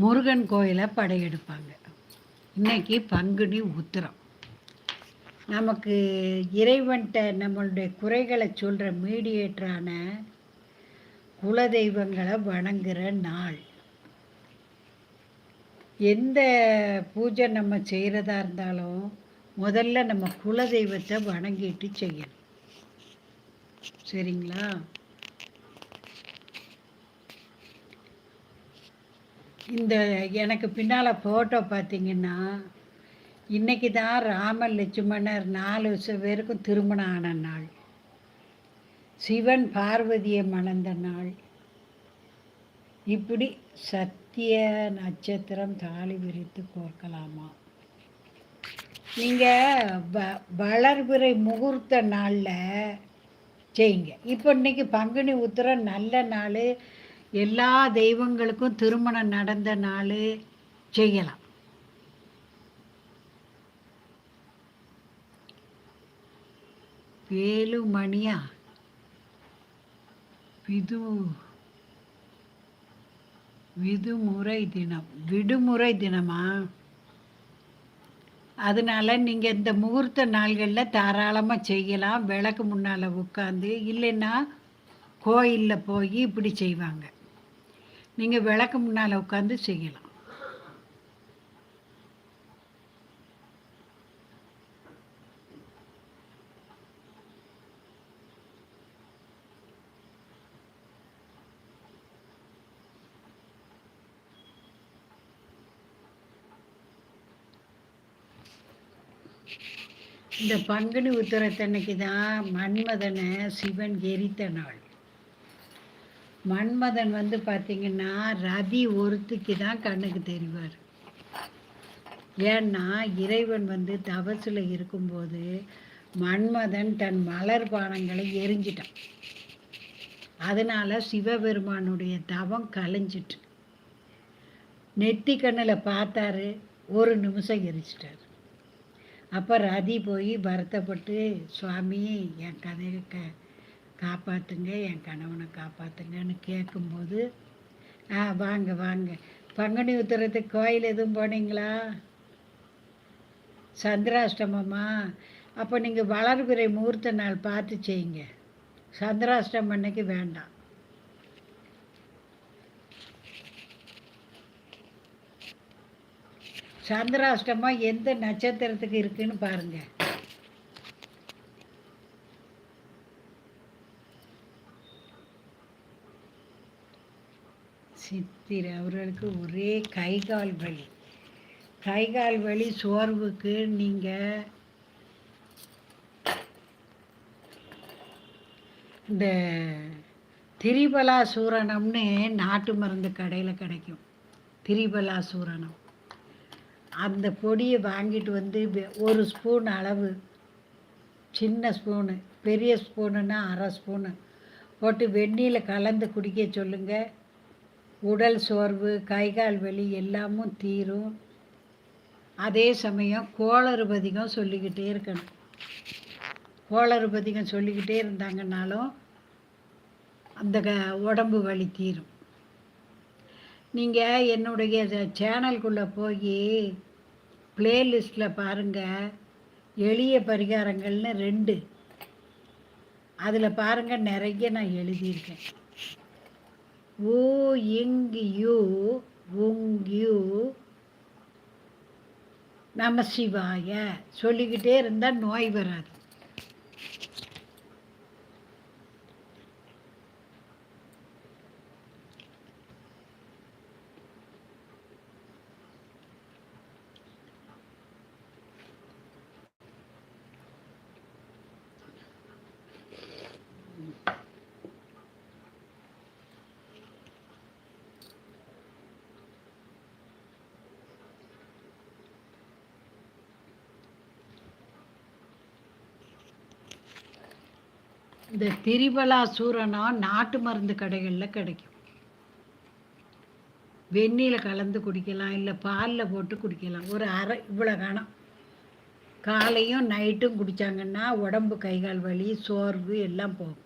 முருகன் கோயிலை படையெடுப்பாங்க. இன்னைக்கு பங்குனி உத்திரம். நமக்கு இறைவன்கிட்ட நம்மளுடைய குறைகளை சொல்கிற மீடியேட்டரான குலதெய்வங்களை வணங்குற நாள். எந்த பூஜை நம்ம செய்கிறதா இருந்தாலும் முதல்ல நம்ம குலதெய்வத்தை வணங்கிட்டு செய்யணும். சரிங்களா? இந்த எனக்கு பின்னால் ஃபோட்டோ பார்த்தீங்கன்னா இன்றைக்கி தான் ராமன் லட்சுமணர் நாலு வருஷம் பேருக்கும் திருமணம் ஆன நாள். சிவன் பார்வதியை மணந்த நாள். இப்படி சத்திய நட்சத்திரம் தாலி விரித்து கோர்க்கலாமா? நீங்கள் வ வளர்பிறை முகூர்த்த நாளில் செய்யுங்க இப்போ இன்றைக்கி பங்குனி உத்திரம் நல்ல நாள். எல்லா தெய்வங்களுக்கும் திருமணம் நடந்த நாள் செய்யலாம். வேலுமணியா விது விடுமுறை தினம் விடுமுறை தினமா? அதனால நீங்கள் இந்த முகூர்த்த நாள்களில் தாராளமாக செய்யலாம். விளக்கு முன்னால் உட்காந்து இல்லைன்னா கோயிலில் போய் இப்படி செய்வாங்க. நீங்கள் விளக்கு முன்னால் உட்காந்து செய்யலாம். இந்த பங்குனி உத்தரத்தன்னைக்கு தான் மன்மதனை சிவன் எரித்த நாள். மன்மதன் வந்து பார்த்தீங்கன்னா ரதி ஒருத்திக்கு தான் கண்ணுக்கு தெரிவார். ஏன்னா இறைவன் வந்து தவசில் இருக்கும்போது மன்மதன் தன் மலர் பானங்களை எரிஞ்சிட்டான். அதனால சிவபெருமானுடைய தவம் கலைஞ்சிட்டு. நெத்தி கண்ணில் பார்த்தாரு ஒரு நிமிஷம் எரிச்சிட்டார். அப்போ ரதி போய் வருத்தப்பட்டு சுவாமி என் கதையை க காப்பாற்றுங்க என் கணவனை காப்பாற்றுங்கன்னு கேட்கும்போது ஆ வாங்க வாங்க. பங்குனி உத்திரத்துக்கு கோயில் எதுவும் போனீங்களா? சந்திராஷ்டமமா அப்போ நீங்கள் வளர்பிறை முகூர்த்த நாள் பார்த்து செய்யுங்க. சந்திராஷ்டமம் அன்னைக்கு வேண்டாம். சந்திராஷ்டமம் எந்த நட்சத்திரத்துக்கு இருக்குன்னு பாருங்கள் சித்திரை அவர்களுக்கு ஒரே கை கால் வலி. கை கால் வலி சோர்வுக்கு நீங்கள் இந்த திரிபலா சூரணம்னு நாட்டு மருந்து கடையில் கிடைக்கும். திரிபலா சூரணம் அந்த பொடியை வாங்கிட்டு வந்து ஒரு ஸ்பூன் அளவு சின்ன ஸ்பூனு பெரிய ஸ்பூனுன்னா அரை ஸ்பூனு போட்டு வெந்நீரில் கலந்து குடிக்க சொல்லுங்கள் உடல் சோர்வு கை கால் வலி எல்லாமும் தீரும். அதே சமயம் கோளறுபதிகம் சொல்லிக்கிட்டே இருக்கணும். கோளறுபதிகம் சொல்லிக்கிட்டே இருந்தாங்கன்னாலும் அந்த க உடம்பு வலி தீரும். நீங்கள் என்னுடைய சேனல்குள்ளே போய் பிளேலிஸ்ட்டில் பாருங்கள் எளிய பரிகாரங்கள்னு ரெண்டு. அதில் பாருங்கள் நிறைய நான் எழுதியிருக்கேன். ஓ இங் யூ நமசிவாய நம சிவாய. சொல்லிக்கிட்டே இருந்தால் நோய் வராது. இந்த திரிபலா சூரணம் நாட்டு மருந்து கடைகளில் கிடைக்கும். வெந்நீரில் கலந்து குடிக்கலாம் இல்லை பாலில் போட்டு குடிக்கலாம். ஒரு அரை இவ்வளோ கணம். காலையும் நைட்டும் குடித்தாங்கன்னா உடம்பு கை கால் வலி சோர்வு எல்லாம் போகும்.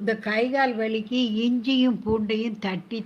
இந்த கை கால் வலிக்கு இஞ்சியும் பூண்டையும் தட்டி